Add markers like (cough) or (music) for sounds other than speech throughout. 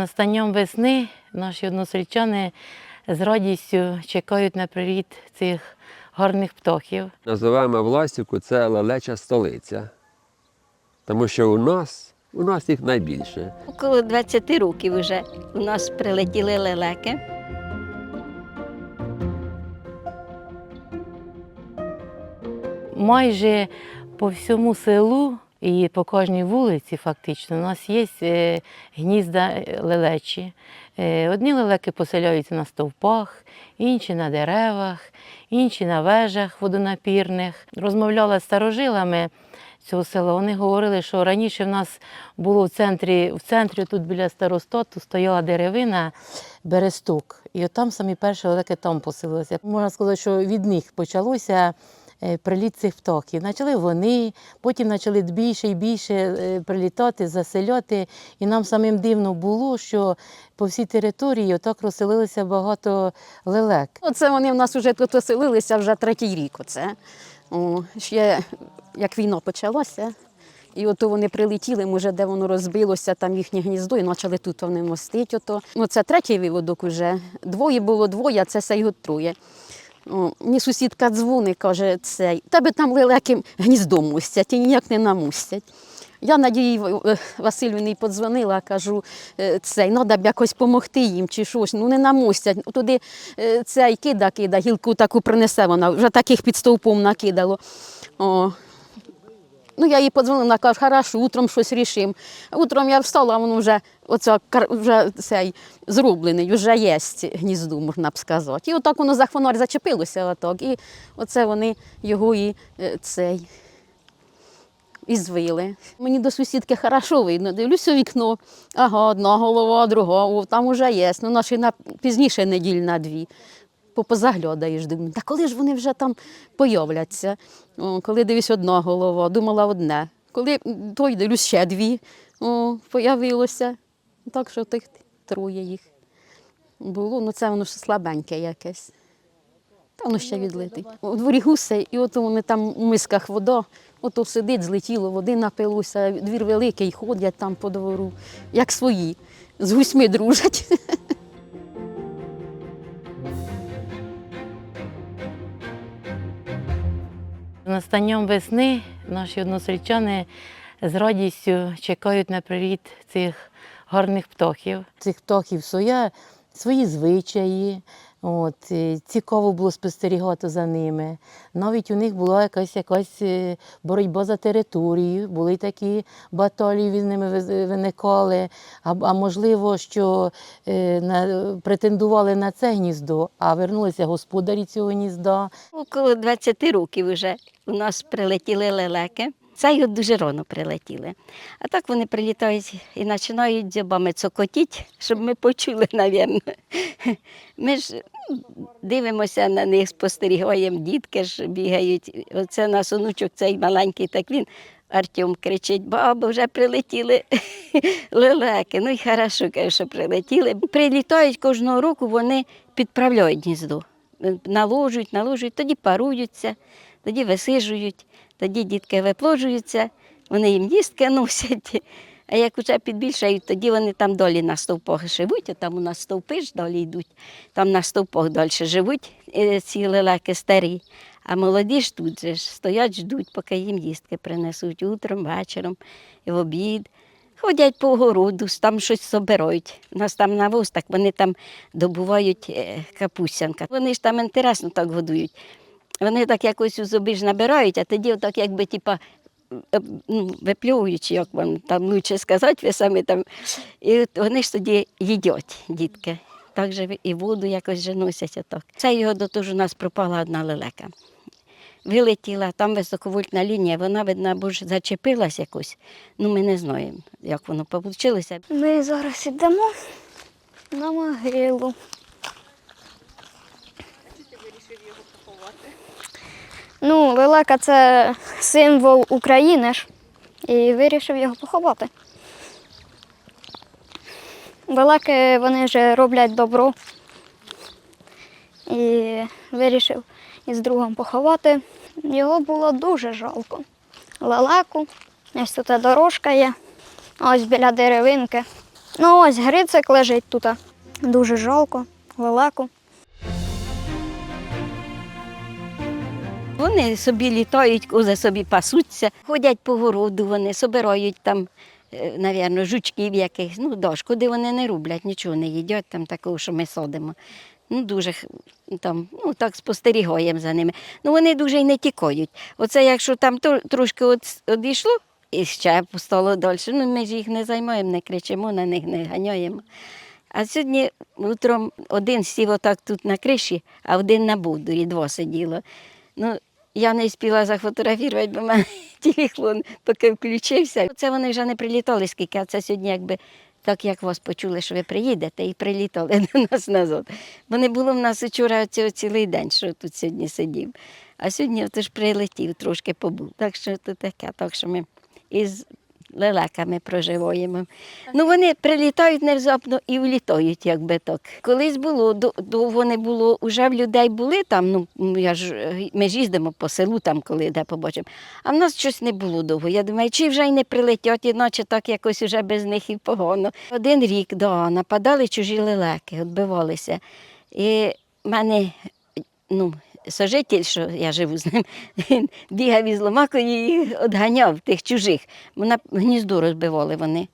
настанням весни наші односельчани з радістю чекають на привіт цих гарних птахів. Називаємо Власівку це лелеча столиця. Тому що у нас, у нас їх найбільше. Около 20 років вже у нас прилетіли лелеки. Майже по всьому селу і по кожній вулиці, фактично, у нас є е, гнізда лелечі. Е, Одні лелеки поселяються на стовпах, інші на деревах, інші на вежах водонапірних. Розмовляла з старожилами цього села. Вони говорили, що раніше в нас було в центрі, в центрі тут біля старостату стояла деревина бересток. І от там самі перші лелеки там поселилися. Можна сказати, що від них почалося е, приліт цих птахів. Почали вони, потім почали більше і більше е, прилітати, заселяти. І нам самим дивно було, що по всій території отак розселилося багато лелек. Оце вони в нас вже тут оселилися вже третій рік. Оце. О, ще як війна почалася, і ото вони прилетіли, може, де воно розбилося, там їхнє гніздо, і почали тут вони мостити. Ну, це третій виводок уже. Двоє було двоє, а це все троє. О, мені сусідка дзвонить, каже, цей, тебе там лелеки гніздо мустять і ніяк не намустять. Я Надії е, Васильівні подзвонила, кажу, е, цей, треба б якось допомогти їм чи щось. Ну не намостять. Туди е, цей кида, кида, гілку таку принесе вона, вже таких під стовпом накидало. О. Ну, я їй подзвонила, вона каже, хорошо, утром щось рішимо. Утром я встала, а воно вже, оце, вже цей, зроблений, вже є гніздо, можна б сказати. І отак воно за хвонар зачепилося, отак, і оце вони його і е, цей і звили. Мені до сусідки хорошо видно, дивлюся вікно. Ага, одна голова, друга, о, там уже є. Ну, наші на пізніше неділь на дві. По- Позаглядаєш, думаю, та коли ж вони вже там появляться? О, коли дивись одна голова, думала одне. Коли той дивлюсь ще дві, о, появилося. Так що тих троє їх було. Ну це воно ж слабеньке якесь. Та воно ще відлитий. У дворі гуси, і от вони там у мисках вода, ото сидить, злетіло, води напилося, двір великий, ходять там по двору, як свої, з гусьми дружать. (laughs) настанням весни наші односельчани з радістю чекають на привіт цих гарних птахів. Цих птахів своя, свої звичаї. От, цікаво було спостерігати за ними. Навіть у них була якась, якась е, боротьба за територію, були такі баталії з ними виникали. А, а можливо, що е, на, претендували на це гніздо, а вернулися господарі цього гнізда. Около 20 років вже у нас прилетіли лелеки. Це його дуже рано прилетіли. А так вони прилітають і починають дзьобами цокотіть, щоб ми почули, мабуть. Ми ж ну, дивимося на них, спостерігаємо, дітки ж бігають. Оце наш онучок, цей маленький, так він. Артем кричить, бабо, вже прилетіли (laughs) лелеки. Ну і хорошо, що прилетіли. Прилітають кожного року, вони підправляють гніздо. Наложують, наложують, тоді паруються, тоді висижують, тоді дітки виплоджуються, вони їм їстки носять. (laughs) А як вже підбільшають, тоді вони там долі на стовпах живуть, а там у нас стовпи ж далі йдуть, там на стовпах далі живуть е, ці лелеки старі. А молоді ж тут же ж стоять, ждуть, поки їм їстки принесуть утром, вечором, в обід. Ходять по городу, там щось собирають. У нас там навоз, так вони там добувають е, капустянка. Вони ж там інтересно так годують. Вони так якось у зуби ж набирають, а тоді отак якби типа е, випльовуючи, як вам там лучше сказати, ви самі там. І вони ж тоді їдять, дітки. Так же і воду якось же носять отак. Це його до того ж у нас пропала одна лелека. Вилетіла, там високовольтна лінія, вона, видно, або ж зачепилась якось. Ну, ми не знаємо, як воно вийшло. Ми зараз йдемо на могилу. Ну, лелека це символ України ж. І вирішив його поховати. Лелеки вони ж роблять добро. І вирішив із другом поховати. Його було дуже жалко. Лелеку. Ось тут дорожка є. Ось біля деревинки. Ну ось грицик лежить тут. Дуже жалко, лелеку. Вони собі літають, кози собі пасуться, ходять по городу, вони собирають там, е, навірно, жучків якихось. Ну, дощ, куди вони не роблять, нічого не їдять там такого, що ми садимо. Ну, дуже там, ну, так спостерігаємо за ними. Ну, вони дуже й не тікають. Оце якщо там трошки одійшло, і ще стало далі. Ну, ми ж їх не займаємо, не кричимо на них, не ганяємо. А сьогодні утром один сів отак тут на криші, а один на будурі, два сиділо. Ну, я не спіла зафотографувати, бо в мене (laughs) телефон поки включився. Це вони вже не прилітали скільки, а це сьогодні якби так, як вас почули, що ви приїдете, і прилітали (laughs) до нас назад. Бо не було в нас вчора цього цілий день, що тут сьогодні сидів. А сьогодні ж прилетів, трошки побув. Так що це таке, так що ми із лелеками проживаємо. Ну, вони прилітають невзапно і влітають, якби так. Колись було, до- довго не було, уже в людей були там, ну я ж, е, ми ж їздимо по селу, там, коли де побачимо. А в нас щось не було довго. Я думаю, чи вже й не прилетять, іначе так якось уже без них і погано. Один рік да, нападали чужі лелеки, відбивалися. І в мене ну, сожитель, що я живу з ним, (laughs) він бігав із ломакою і відганяв тих чужих. Вона гніздо розбивали вони.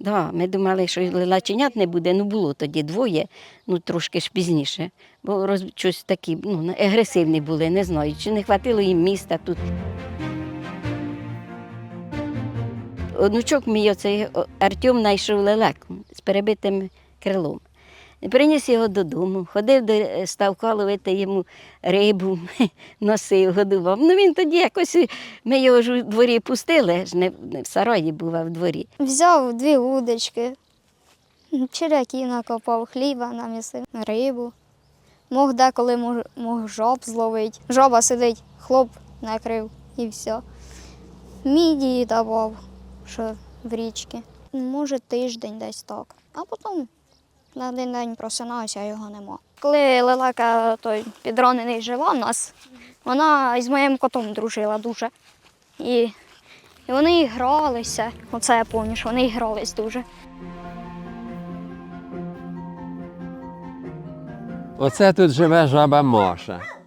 Да, ми думали, що лелаченят не буде, ну було тоді двоє, ну трошки ж пізніше. Бо роз, щось такі ну, агресивні були, не знаю, чи не хватило їм міста тут. Онучок мій оцей Артем знайшов лелеку з перебитим крилом. Приніс його додому, ходив до е, ставка ловити йому рибу, (laughs) носив, годував. Ну він тоді якось, ми його ж у дворі пустили, ж не, в сараї був, в дворі. Взяв дві удочки, черяки накопав, хліба намісив, рибу. Мог деколи мог, мог жоб зловити. Жоба сидить, хлоп накрив і все. Міді давав, що в річки. Може, тиждень десь так. А потім на один день просинаюся, а його нема. Коли лелека той підронений жила в нас, вона із моїм котом дружила дуже. І і вони гралися. Оце я пам'ятаю, що вони грались дуже. Оце тут живе жаба Маша.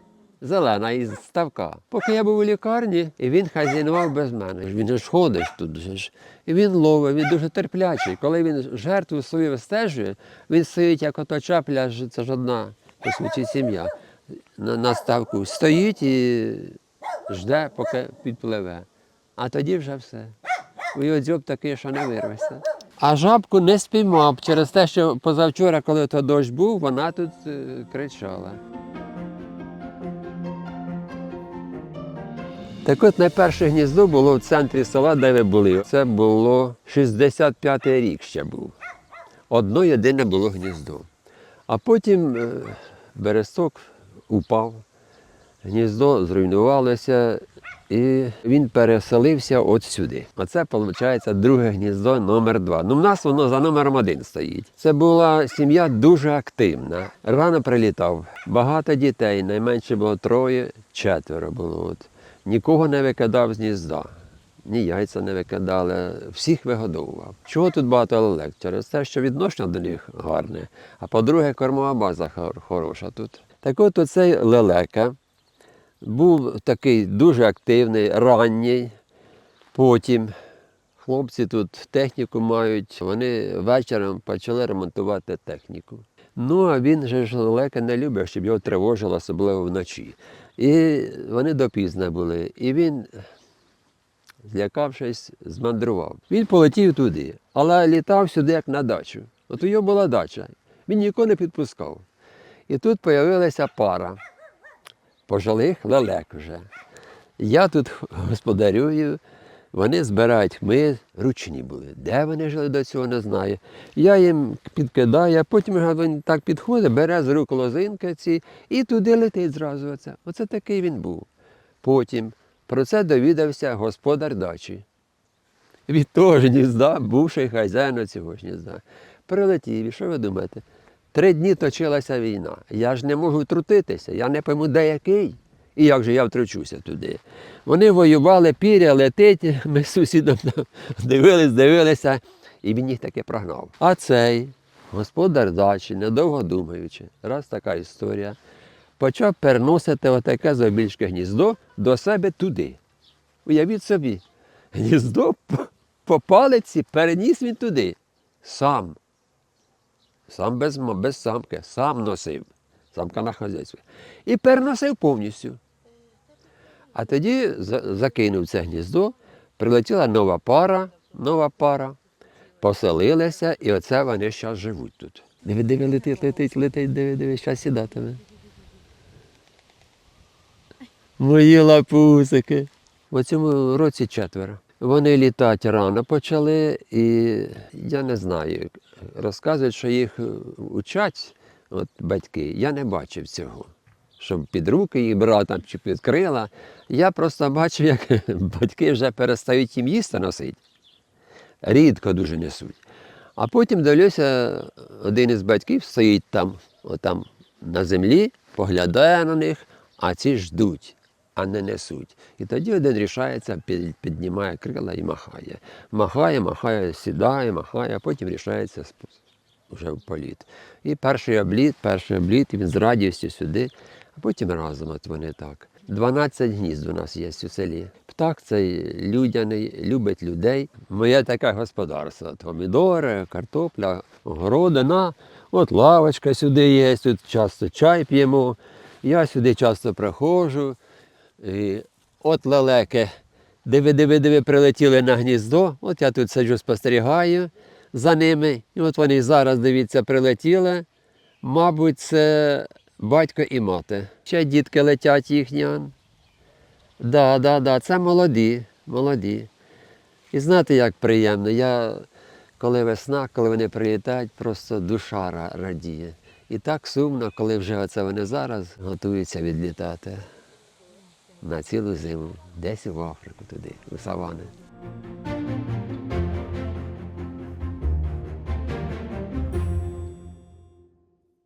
Зелена із ставка. Поки я був у лікарні, і він хазяйнував без мене. Він ж ходить тут. І він ловить, він дуже терплячий. Коли він жертву свою вистежує, він стоїть, як ото чапля, це ж одна по сім'я. На, на ставку стоїть і жде, поки підпливе. А тоді вже все. У його дзьоб такий, що не вирвешся. А жабку не спіймав через те, що позавчора, коли то дощ був, вона тут е, кричала. Так от найперше гніздо було в центрі села, де ви були. Це було 65-й рік ще був. Одно єдине було гніздо. А потім е, бересток упав, гніздо зруйнувалося, і він переселився от сюди. Оце, виходить, друге гніздо номер два. Ну, в нас воно за номером один стоїть. Це була сім'я дуже активна. Рано прилітав, багато дітей, найменше було троє, четверо було. От. Нікого не викидав з гнізда. Ні яйця не викидали, всіх вигодовував. Чого тут багато лелек? Через те, що відношення до них гарне. А по-друге, кормова база хороша тут. Так от оцей лелека був такий дуже активний, ранній. Потім хлопці тут техніку мають, вони вечором почали ремонтувати техніку. Ну, а він же ж лелека не любив, щоб його тривожило, особливо вночі. І вони допізно були. І він, злякавшись, змандрував. Він полетів туди, але літав сюди, як на дачу. От у нього була дача. Він нікого не підпускав. І тут з'явилася пара пожилих лелек вже. Я тут господарюю, вони збирають хмиз, ручні були. Де вони жили до цього, не знаю. Я їм підкидаю, а потім він так підходить, бере з рук лозинки ці і туди летить зразу. Оце. Оце такий він був. Потім про це довідався господар дачі. Від того ж гнізда, бувший хазяїн цього ж гнізда. Прилетів, і що ви думаєте? Три дні точилася війна. Я ж не можу втрутитися, я не пойму, де який. І як же я втручуся туди? Вони воювали, піря летить, (laughs) ми з сусідом дивились, дивилися. І він їх таки прогнав. А цей господар дачі, недовго думаючи, раз така історія, почав переносити отаке завбільшке гніздо до себе туди. Уявіть собі, гніздо по палиці переніс він туди. Сам. Сам без, без самки, сам носив. Самка на хазяйстві. І переносив повністю. А тоді закинув це гніздо, прилетіла нова пара, нова пара, поселилися, і оце вони зараз живуть тут. Диви, диви, летить, летить, летить, диви, диви, зараз сідатиме. Мої лапусики. В цьому році четверо. Вони літати рано почали, і я не знаю. Розказують, що їх учать, от батьки. Я не бачив цього. Щоб під руки їх брав чи під крила. Я просто бачив, як (laughs) батьки вже перестають їм їсти носити. Рідко дуже несуть. А потім дивлюся, один із батьків стоїть там, отам на землі, поглядає на них, а ці ждуть, а не несуть. І тоді один рішається, піднімає крила і махає. Махає, махає, сідає, махає, а потім рішається вже в політ. І перший обліт, перший обліт, і він з радістю сюди, а потім разом от вони так. 12 гнізд у нас є у селі. Птах цей людяний, любить людей. Моє таке господарство. Помідори, картопля, городина. От лавочка сюди є, тут часто чай п'ємо. Я сюди часто приходжу. І от лелеки. Диви, диви, диви, прилетіли на гніздо. От я тут сиджу, спостерігаю за ними. І от вони зараз, дивіться, прилетіли. Мабуть, це батько і мати. Ще дітки летять їхні. Да, да, да, це молоді, молоді. І знаєте, як приємно. Я, коли весна, коли вони прилітають, просто душа радіє. І так сумно, коли вже оце вони зараз готуються відлітати на цілу зиму, десь в Африку туди, у савани.